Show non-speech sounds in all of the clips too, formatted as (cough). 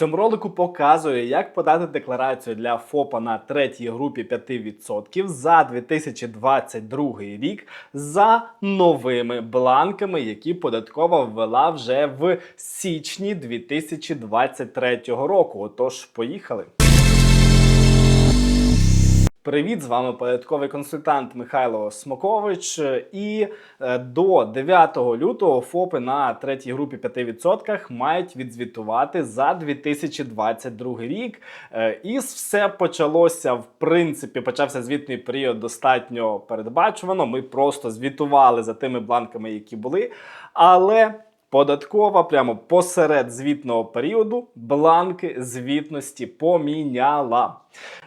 цьому ролику показую, як подати декларацію для ФОПа на третій групі 5% за 2022 рік за новими бланками, які податкова ввела вже в січні 2023 року. Отож, поїхали. Привіт, з вами податковий консультант Михайло Смокович. І е, до 9 лютого ФОПи на третій групі 5% мають відзвітувати за 2022 рік. Е, І все почалося, в принципі, почався звітний період достатньо передбачувано. Ми просто звітували за тими бланками, які були. Але Податкова прямо посеред звітного періоду бланки звітності поміняла.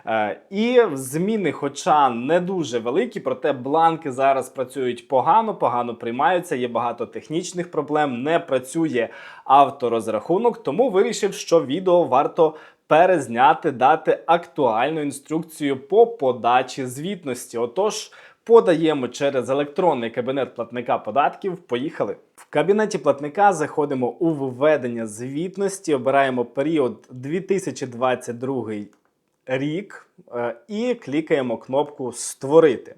Е, і зміни, хоча не дуже великі, проте бланки зараз працюють погано, погано приймаються. Є багато технічних проблем, не працює авторозрахунок. Тому вирішив, що відео варто перезняти, дати актуальну інструкцію по подачі звітності. Отож. Подаємо через електронний кабінет платника податків. Поїхали. В кабінеті платника заходимо у введення звітності, обираємо період 2022 рік е, і клікаємо кнопку Створити.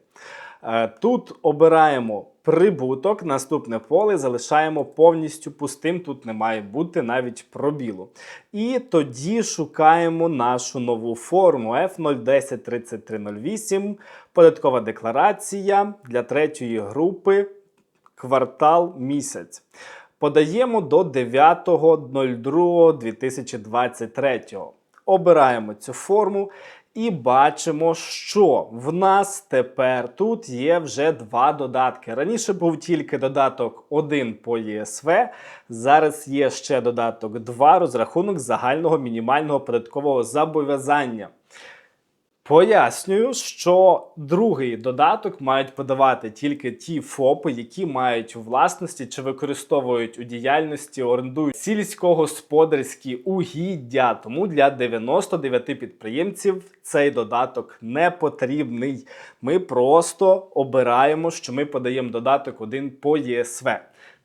Е, Тут обираємо прибуток, наступне поле залишаємо повністю пустим. Тут не має бути навіть пробілу. І тоді шукаємо нашу нову форму F0103308, податкова декларація для третьої групи квартал місяць. Подаємо до 9.02.2023. Обираємо цю форму і бачимо, що в нас тепер тут є вже два додатки. Раніше був тільки додаток 1 по ЄСВ. Зараз є ще додаток 2 розрахунок загального мінімального податкового зобов'язання. Пояснюю, що другий додаток мають подавати тільки ті ФОПи, які мають у власності чи використовують у діяльності, орендують сільськогосподарські угіддя. Тому для 99 підприємців цей додаток не потрібний. Ми просто обираємо, що ми подаємо додаток один по ЄСВ.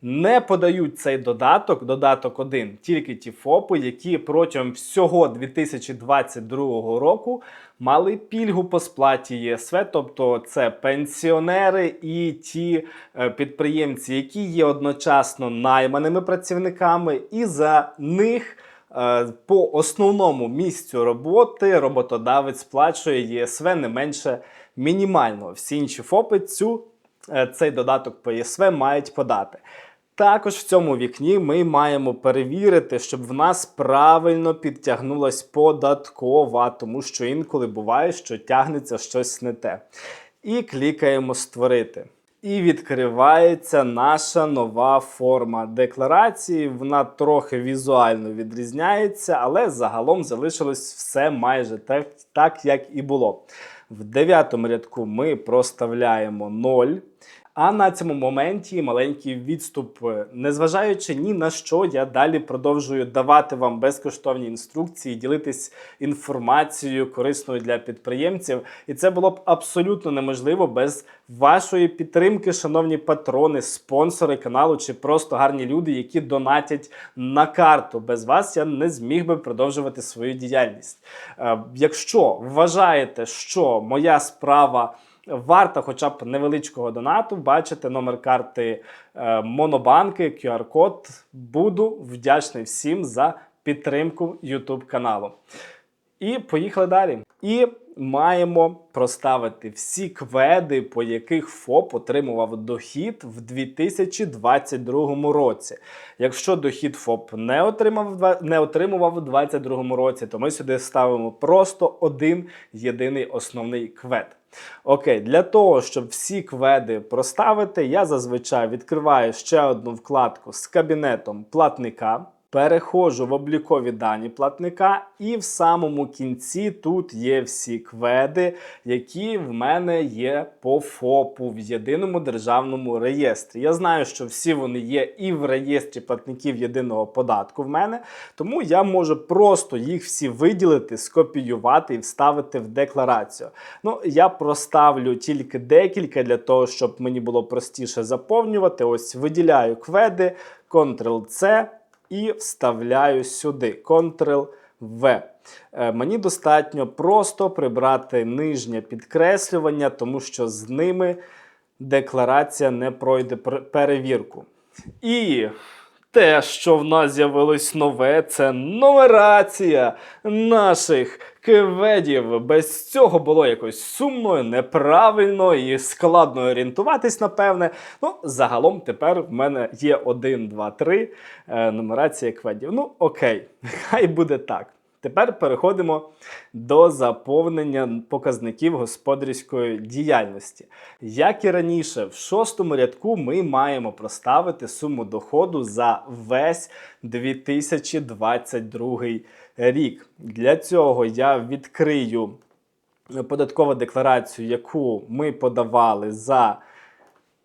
Не подають цей додаток, додаток 1, тільки ті ФОПи, які протягом всього 2022 року мали пільгу по сплаті ЄСВ, тобто це пенсіонери і ті е, підприємці, які є одночасно найманими працівниками, і за них. е, По основному місцю роботи роботодавець сплачує ЄСВ не менше мінімального. Всі інші ФОПи цю, е, цей додаток по ЄСВ мають подати. Також в цьому вікні ми маємо перевірити, щоб в нас правильно підтягнулась податкова, тому що інколи буває, що тягнеться щось не те. І клікаємо Створити. І відкривається наша нова форма декларації. Вона трохи візуально відрізняється, але загалом залишилось все майже так, так як і було. В дев'ятому рядку ми проставляємо 0. А на цьому моменті маленький відступ, незважаючи ні на що, я далі продовжую давати вам безкоштовні інструкції, ділитись інформацією корисною для підприємців. І це було б абсолютно неможливо без вашої підтримки, шановні патрони, спонсори каналу чи просто гарні люди, які донатять на карту. Без вас я не зміг би продовжувати свою діяльність. Е, Якщо вважаєте, що моя справа варта хоча б невеличкого донату. бачити номер карти е, Монобанки, QR-код. Буду вдячний всім за підтримку YouTube каналу. І поїхали далі. І маємо проставити всі кведи, по яких ФОП отримував дохід в 2022 році. Якщо дохід ФОП не отримав не отримував у 2022 році, то ми сюди ставимо просто один єдиний основний квед. Окей, для того, щоб всі кведи проставити, я зазвичай відкриваю ще одну вкладку з кабінетом платника. Переходжу в облікові дані платника, і в самому кінці тут є всі кведи, які в мене є по ФОПу в єдиному державному реєстрі. Я знаю, що всі вони є і в реєстрі платників єдиного податку в мене, тому я можу просто їх всі виділити, скопіювати і вставити в декларацію. Ну, я проставлю тільки декілька для того, щоб мені було простіше заповнювати. Ось виділяю кведи, Ctrl-C. І вставляю сюди. Ctrl-V. Е, Мені достатньо просто прибрати нижнє підкреслювання, тому що з ними декларація не пройде перевірку. І те, що в нас з'явилось нове, це нумерація наших кведів. Без цього було якось сумно, неправильно і складно орієнтуватись, напевне. Ну, загалом тепер в мене є 1, 2, 3 е, нумерація кведів. Ну, окей, (laughs) хай буде так. Тепер переходимо до заповнення показників господарської діяльності. Як і раніше, в шостому рядку ми маємо проставити суму доходу за весь 2022 рік. Для цього я відкрию податкову декларацію, яку ми подавали за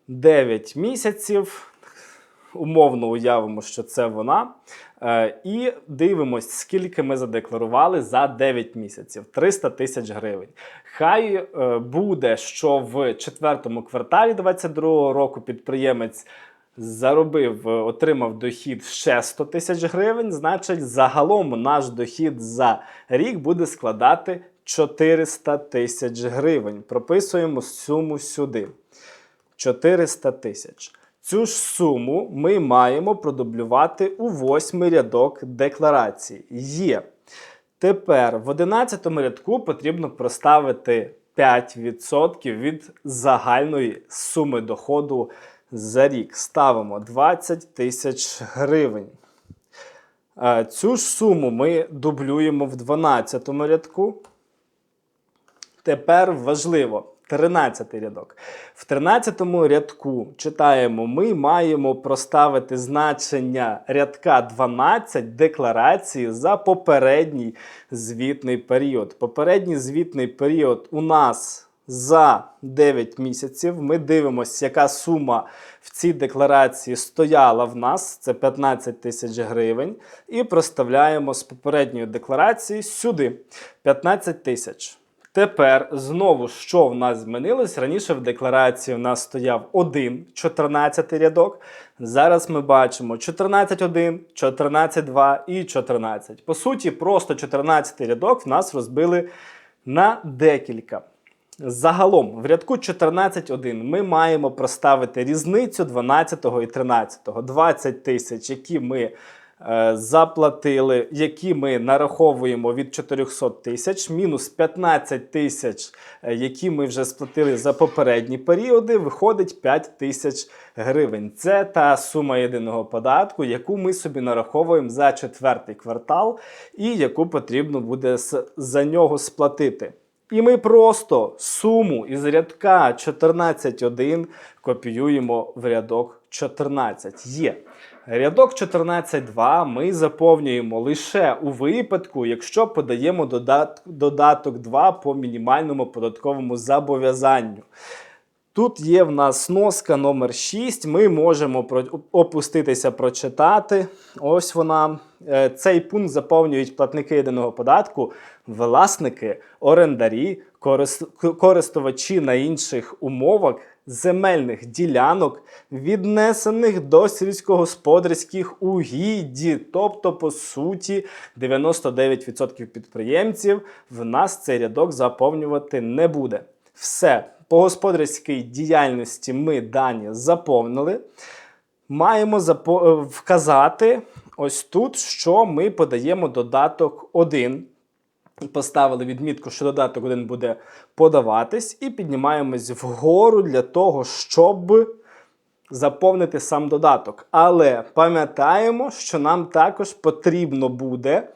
9 місяців умовно уявимо, що це вона. Е, і дивимось, скільки ми задекларували за 9 місяців 300 тисяч гривень. Хай е, буде, що в четвертому кварталі 2022 року підприємець. Заробив, е, отримав дохід ще 100 тисяч гривень. Значить, загалом наш дохід за рік буде складати 400 тисяч гривень. Прописуємо суму сюди. 400 тисяч. Цю ж суму ми маємо продублювати у восьмий рядок декларації. Є. Тепер в 11 рядку потрібно проставити 5% від загальної суми доходу за рік. Ставимо 20 тисяч гривень. Е, Цю ж суму ми дублюємо в 12 рядку. Тепер важливо. 13 рядок. В 13 рядку читаємо: ми маємо проставити значення рядка 12 декларації за попередній звітний період. Попередній звітний період у нас за 9 місяців. Ми дивимося, яка сума в цій декларації стояла в нас. Це 15 тисяч гривень. І проставляємо з попередньої декларації сюди 15 тисяч. Тепер знову що в нас змінилось? Раніше в декларації у нас стояв 1, 14 рядок. Зараз ми бачимо 14.1, 14.2 і 14. По суті, просто 14 рядок в нас розбили на декілька. Загалом, в рядку 14.1 ми маємо проставити різницю 12 і 13. 20 тисяч, які ми заплатили, які ми нараховуємо від 400 тисяч, мінус 15 тисяч, е, які ми вже сплатили за попередні періоди, виходить 5 тисяч гривень. Це та сума єдиного податку, яку ми собі нараховуємо за четвертий квартал, і яку потрібно буде за нього сплатити. І ми просто суму із рядка 14.1 копіюємо в рядок 14. Є. Рядок 14.2 ми заповнюємо лише у випадку, якщо подаємо додат- додаток 2 по мінімальному податковому зобов'язанню. Тут є в нас сноска номер 6. Ми можемо опуститися, прочитати. Ось вона. Е, Цей пункт заповнюють платники єдиного податку, власники, орендарі, користувачі на інших умовах земельних ділянок, віднесених до сільськогосподарських угідь. Тобто, по суті, 99% підприємців в нас цей рядок заповнювати не буде. Все, по господарській діяльності ми дані заповнили. Маємо е, вказати ось тут, що ми подаємо додаток 1. Поставили відмітку, що додаток 1 буде подаватись, і піднімаємось вгору для того, щоб заповнити сам додаток. Але пам'ятаємо, що нам також потрібно буде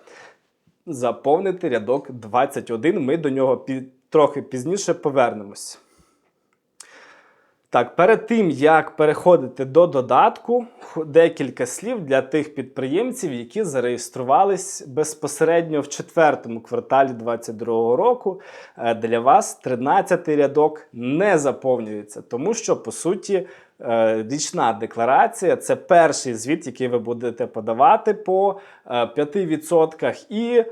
заповнити рядок 21. Ми до нього пі- трохи пізніше повернемось. Так, перед тим як переходити до додатку, декілька слів для тих підприємців, які зареєструвались безпосередньо в четвертому кварталі 2022 року. Е, Для вас 13 рядок не заповнюється, тому що по суті. е, Річна декларація це перший звіт, який ви будете подавати по е, 5%, і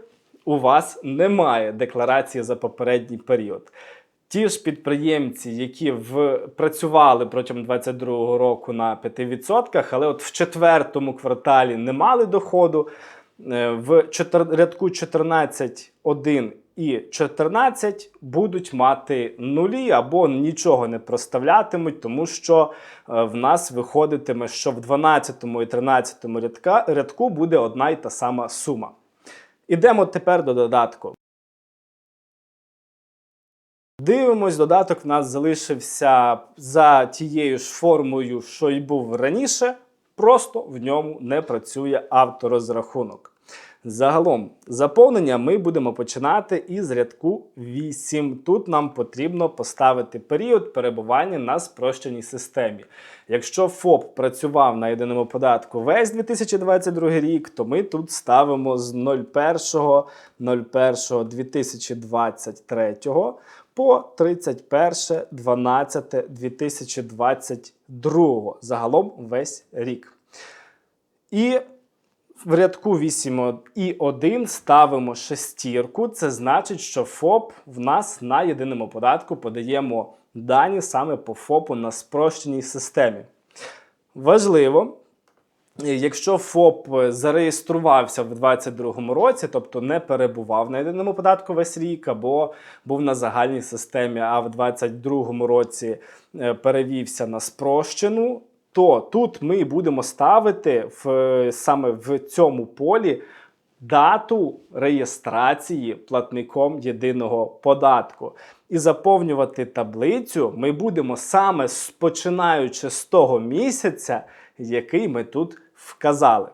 у вас немає декларації за попередній період. Ті ж підприємці, які в, працювали протягом 2022 року на 5%, але от в четвертому кварталі не мали доходу, е, в чотир, рядку 14.1 і 14 будуть мати нулі або нічого не проставлятимуть, тому що е, в нас виходитиме, що в 12 і 13 рядка, рядку буде одна й та сама сума. Ідемо тепер до додатку. Дивимось, додаток в нас залишився за тією ж формою, що й був раніше, просто в ньому не працює авторозрахунок. Загалом, заповнення ми будемо починати із рядку 8. Тут нам потрібно поставити період перебування на спрощеній системі. Якщо ФОП працював на єдиному податку весь 2022 рік, то ми тут ставимо з 01.01.2023 по 31.12.2022. Загалом весь рік. І в рядку 8 і 1 ставимо шестірку. Це значить, що ФОП в нас на єдиному податку подаємо дані саме по ФОПу на спрощеній системі. Важливо, якщо ФОП зареєструвався в 2022 році, тобто не перебував на єдиному податку весь рік, або був на загальній системі, а в 2022 році е, перевівся на спрощену, то тут ми будемо ставити в, саме в цьому полі дату реєстрації платником єдиного податку. І заповнювати таблицю ми будемо саме починаючи з того місяця, який ми тут вказали.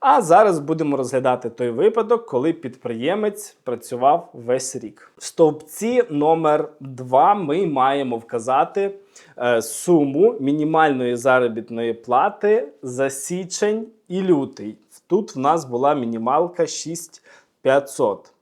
А зараз будемо розглядати той випадок, коли підприємець працював весь рік. В стовпці номер 2 ми маємо вказати е, суму мінімальної заробітної плати за січень і лютий. Тут в нас була мінімалка 6500.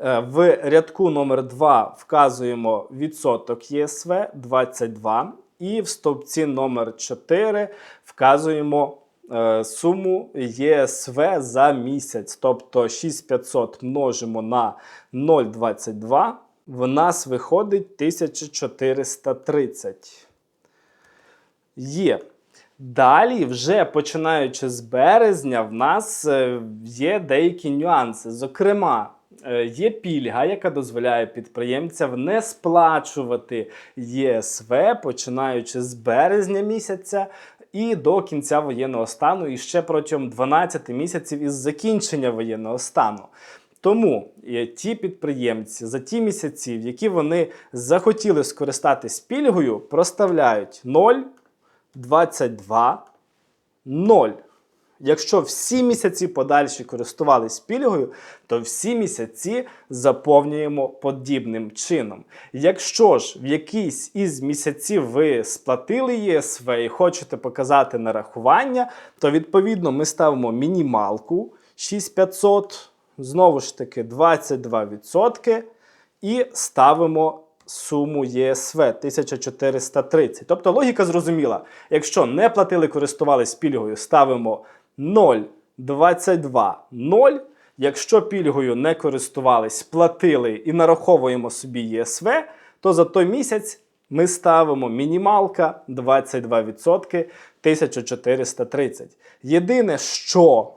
Е, В рядку номер 2 вказуємо відсоток ЄСВ 22. І в стовпці номер 4 вказуємо е, суму єСВ за місяць. Тобто 6500 множимо на 0,22. В нас виходить 1430. Є. Далі, вже починаючи з березня, в нас е, є деякі нюанси. Зокрема, е, є пільга, яка дозволяє підприємцям не сплачувати ЄСВ, починаючи з березня місяця і до кінця воєнного стану, і ще протягом 12 місяців із закінчення воєнного стану. Тому е, ті підприємці за ті місяці, в які вони захотіли скористатись пільгою, проставляють 0, 22, 0. Якщо всі місяці подальші користувались пільгою, то всі місяці заповнюємо подібним чином. Якщо ж в якийсь із місяців ви сплатили ЄСВ і хочете показати нарахування, то відповідно ми ставимо мінімалку 6500, знову ж таки 22% і ставимо суму ЄСВ 1430. Тобто логіка зрозуміла. Якщо не платили, користувались пільгою, ставимо 0, 22, 0. Якщо пільгою не користувались, платили і нараховуємо собі ЄСВ, то за той місяць ми ставимо мінімалка 22%, 1430. Єдине, що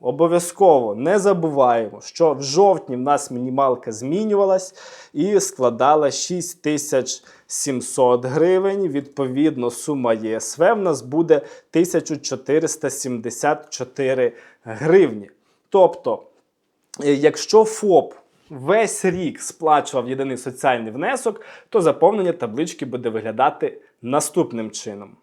Обов'язково не забуваємо, що в жовтні в нас мінімалка змінювалась і складала 6700 гривень. Відповідно, сума ЄСВ в нас буде 1474 гривні. Тобто, е, якщо ФОП весь рік сплачував єдиний соціальний внесок, то заповнення таблички буде виглядати наступним чином.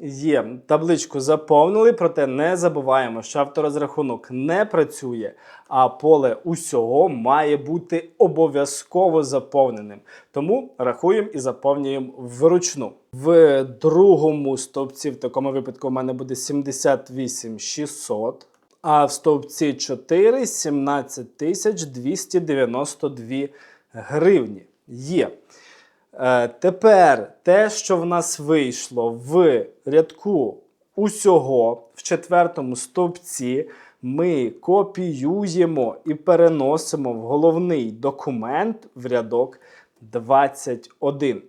Є, табличку заповнили, проте не забуваємо, що авторозрахунок не працює, а поле усього має бути обов'язково заповненим. Тому рахуємо і заповнюємо вручну. В другому стовпці, в такому випадку, у мене буде 78 600, а в стовпці 4 17 292 гривні. Є. Е, тепер те, що в нас вийшло в рядку усього в четвертому стовпці, ми копіюємо і переносимо в головний документ в рядок 21.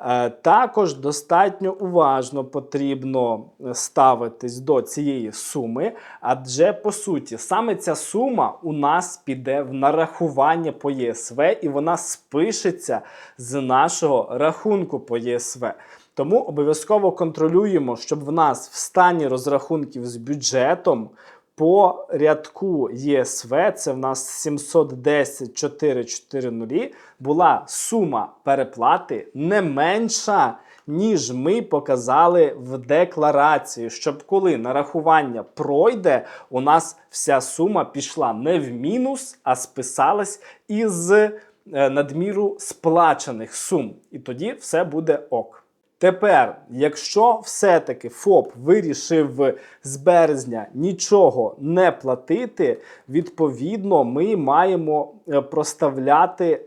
Е, Також достатньо уважно потрібно ставитись до цієї суми, адже по суті саме ця сума у нас піде в нарахування по ЄСВ і вона спишеться з нашого рахунку по ЄСВ. Тому обов'язково контролюємо, щоб в нас в стані розрахунків з бюджетом по рядку ЄСВ, це в нас 710 440, була сума переплати не менша, ніж ми показали в декларації, щоб коли нарахування пройде, у нас вся сума пішла не в мінус, а списалась із е, надміру сплачених сум. І тоді все буде ок. Тепер, якщо все-таки ФОП вирішив з березня нічого не платити, відповідно, ми маємо е, проставляти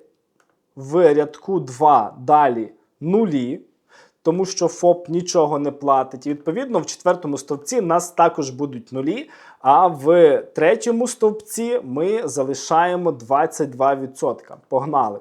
в рядку 2 далі нулі, тому що ФОП нічого не платить. І відповідно в четвертому стовпці нас також будуть нулі, а в третьому стовпці ми залишаємо 22%. Погнали!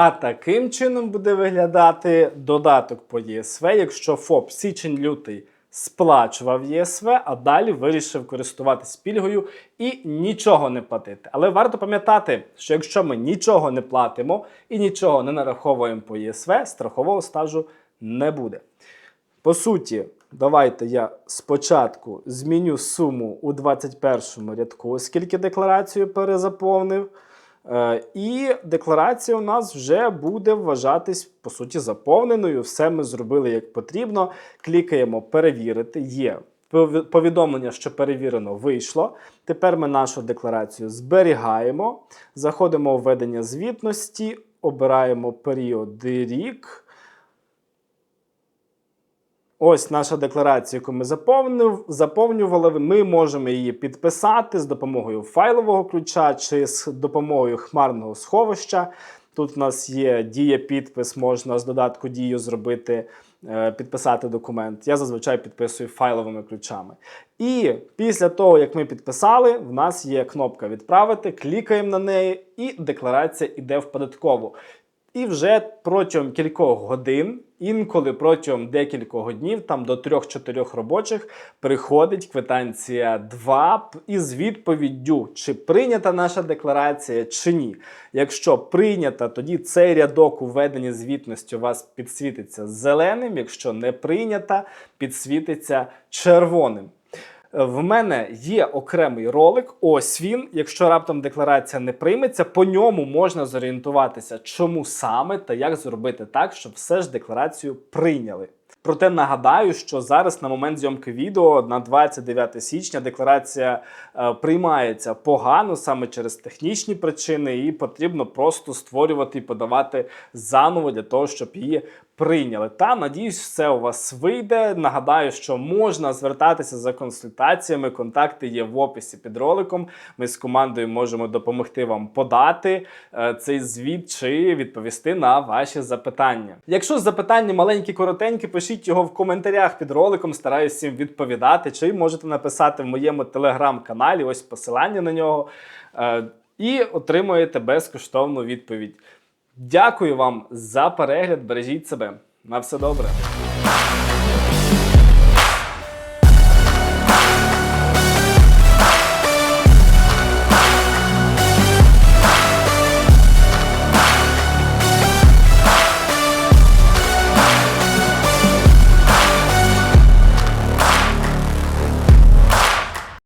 А таким чином буде виглядати додаток по ЄСВ, якщо ФОП січень-лютий сплачував ЄСВ, а далі вирішив користуватися пільгою і нічого не платити. Але варто пам'ятати, що якщо ми нічого не платимо і нічого не нараховуємо по ЄСВ, страхового стажу не буде. По суті, давайте я спочатку зміню суму у 21 рядку, оскільки декларацію перезаповнив. Е, І декларація у нас вже буде вважатись по суті заповненою. Все ми зробили як потрібно. Клікаємо перевірити. Є повідомлення, що перевірено, вийшло. Тепер ми нашу декларацію зберігаємо, заходимо у введення звітності, обираємо період рік. Ось наша декларація, яку ми заповнювали. Ми можемо її підписати з допомогою файлового ключа чи з допомогою хмарного сховища. Тут у нас є дія підпис, можна з додатку дію зробити, е, підписати документ. Я зазвичай підписую файловими ключами. І після того, як ми підписали, в нас є кнопка відправити, клікаємо на неї, і декларація йде в податкову. І вже протягом кількох годин, інколи протягом декількох днів, там до 3-4 робочих, приходить квитанція 2 із відповіддю, чи прийнята наша декларація, чи ні. Якщо прийнята, тоді цей рядок у звітності у вас підсвітиться зеленим, якщо не прийнята, підсвітиться червоним. В мене є окремий ролик. Ось він. Якщо раптом декларація не прийметься, по ньому можна зорієнтуватися, чому саме та як зробити так, щоб все ж декларацію прийняли. Проте нагадаю, що зараз на момент зйомки відео на 29 січня декларація е, приймається погано саме через технічні причини, і потрібно просто створювати і подавати заново для того, щоб її прийняли. Та надіюсь, все у вас вийде. Нагадаю, що можна звертатися за консультаціями. Контакти є в описі під роликом. Ми з командою можемо допомогти вам подати е, цей звіт чи відповісти на ваші запитання. Якщо запитання маленькі, коротенькі, пишіть його в коментарях під роликом. Стараюсь всім відповідати. Чи можете написати в моєму телеграм-каналі, ось посилання на нього. Е, і отримуєте безкоштовну відповідь. Дякую вам за перегляд. Бережіть себе. На все добре.